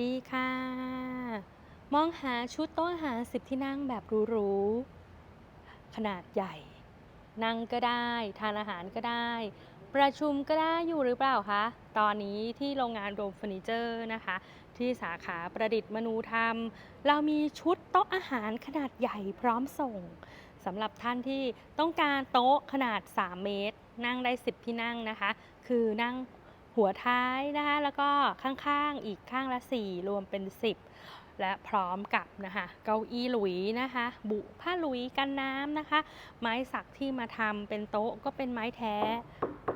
ดีค่ะ มองหาชุดโต๊ะอาหารสิบที่นั่งแบบหรูๆขนาดใหญ่ นั่งก็ได้ ทานอาหารก็ได้ ประชุมก็ได้อยู่หรือเปล่าคะ ตอนนี้ที่โรงงานโรมเฟอร์นิเจอร์นะคะ ที่สาขาประดิษฐ์มนูธรรม เรามีชุดโต๊ะอาหารขนาดใหญ่พร้อมส่งสำหรับท่านที่ต้องการโต๊ะขนาด 3 เมตร นั่งได้ 10 ที่นั่งนะคะ คือนั่ง หัวท้ายนะคะแล้วก็ข้างๆอีกข้างละ 4 รวมเป็น 10 และพร้อมกับนะคะเก้าอี้หลุยนะคะ บุผ้าหลุยกันน้ำนะคะ ไม้สักที่มาทำเป็นโต๊ะก็เป็นไม้แท้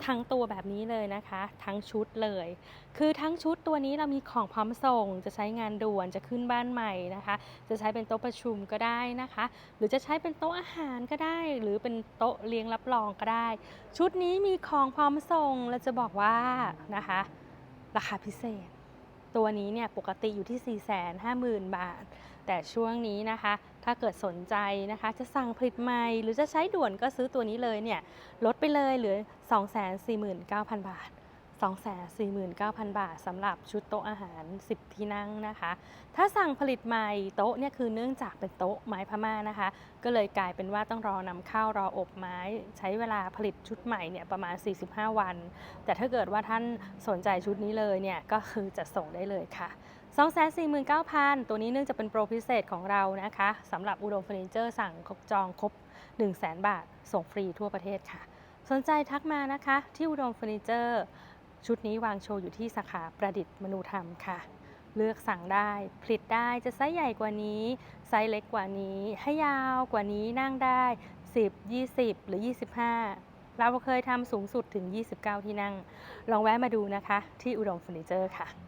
ทั้งตัวแบบนี้เลยนะคะ ทั้งชุดเลย คือทั้งชุดตัวนี้เรามีของพร้อมส่ง จะใช้งานด่วนจะขึ้นบ้านใหม่นะคะ จะใช้เป็นโต๊ะประชุมก็ได้นะคะ หรือจะใช้เป็นโต๊ะอาหารก็ได้ หรือเป็นโต๊ะเลี้ยงรับรองก็ได้ ชุดนี้มีของพร้อมส่งเราจะบอกว่านะคะ ราคาพิเศษ ตัวนี้เนี่ยปกติอยู่ที่ 450,000 บาท แต่ช่วงนี้นะคะ ถ้าเกิดสนใจนะคะ จะสั่งผลิตใหม่ หรือจะใช้ด่วนก็ซื้อตัวนี้เลยเนี่ยลดไปเลยเหลือ 249,000 บาท 249,000 บาทสำหรับชุดโต๊ะอาหาร 10 ที่นั่งนะคะ ถ้าสั่งผลิตใหม่โต๊ะเนี่ยคือเนื่องจากเป็นโต๊ะไม้พม่านะคะ ก็เลยกลายเป็นว่าต้องรอนำเข้ารออบไม้ ใช้เวลาผลิตชุดใหม่เนี่ยประมาณ 45 วัน แต่ถ้าเกิดว่าท่านสนใจชุดนี้เลยเนี่ยก็คือจะส่งได้เลยค่ะ249,000 ตัวนี้เนื่องจากเป็นโปรพิเศษของเรานะคะสำหรับอุดมเฟอร์นิเจอร์สั่งจองครบ 100,000 บาท ส่งฟรีทั่วประเทศค่ะ สนใจทักมานะคะ ที่อุดมเฟอร์นิเจอร์ ชุดนี้วางโชว์อยู่ที่สาขาประดิษฐ์มนูธรรมค่ะ เลือกสั่งได้ ผลิตได้จะไซส์ใหญ่กว่านี้ ไซส์เล็กกว่านี้ ให้ยาวกว่านี้นั่งได้ 10 20 หรือ 25 เราเคยทำสูงสุดถึง 29 ที่นั่ง ลองแวะมาดูนะคะ ที่อุดมเฟอร์นิเจอร์ค่ะ